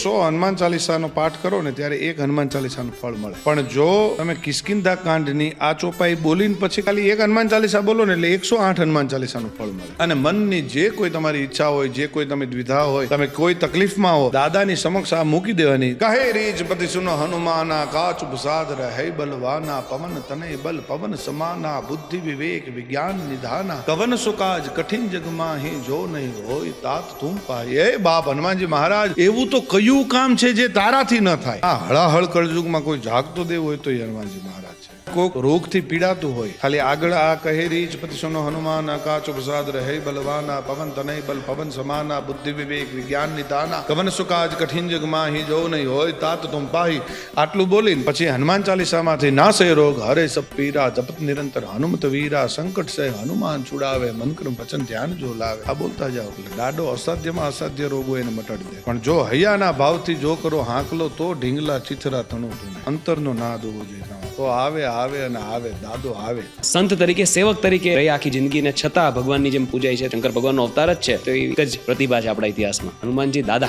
એકસો હનુમાન ચાલીસાનો પાઠ કરો ને ત્યારે એક હનુમાન ચાલીસાનું ફળ મળે. પણ જો તમે કિસ્કિંદા કાંડની આ ચોપાઈ બોલીને પછી ખાલી એક હનુમાન ચાલીસા બોલો ને એટલે એકસો આઠ હનુમાન ચાલીસાનું ફળ મળે. અને મનની જે કોઈ તમારી ઈચ્છા હોય, જે કોઈ તમે દ્વિધા હોય, તમે કોઈ તકલીફમાં હો, દાદાની સમક્ષ આ મૂકી દેવાની. કહે રીજ પતિ સુનો હનુમાના, કાચ પ્રસાદ રહે બલવાના પવન તને બલ, પવન સમાના, બુદ્ધિ વિવેક, વિજ્ઞાન નિધાના, કવન સુકાજ કઠિન જગમાં હે જો નહીં હોય તાત તું પાય એ બાપ હનુમાનજી મહારાજ, એવું તો કયું કામ છે જે તારાથી ન થાય. આ હળાહળ કળજુગમાં કોઈ જાગતો દેવ હોય તો એ હનુમાનજી મહારાજ કોઈક રોગથી પીડાતું હોય. ખાલી આગળ આ કહે રીચ પતિશોનો હનુમાન કાચો પ્રસાદ રહે બલવાના, પવન તનય બલ, પવન સમાના, બુદ્ધિ વિવેક વિજ્ઞાન નિદાના કવન સુકાજ કઠિન જગમાં હિ જો નહીં હોય તાત તુમ પાહી. આટલું બોલીને પછી હનુમાન ચાલીસામાંથી ના સે રોગ, હરે સબ પીરા, જપત નિરંતર હનુમત વીરા, સંકટ સે હનુમાન છુડાવે, મનકર વચન ધ્યાન જો લાવે. આ બોલતા જાઓ એટલે દાડો અસાધ્યમાં અસાધ્ય રોગો એને મટાડી દે. પણ જો હૈયાના ભાવથી જો કરો હાંકલો, તો ઢીંગલા ચિથરા તણો. અંતરનો નાદ હોવો જોઈએ. તો આવે આવે અને આવે, દાદો આવે. સંત તરીકે, સેવક તરીકે રહી આખી જિંદગી ને છતાં ભગવાનની જેમ પૂજાય છે, શંકર ભગવાનનો અવતાર જ છે. તો એક જ પ્રતિભા છે આપણા ઇતિહાસમાં. હનુમાનજી દાદા.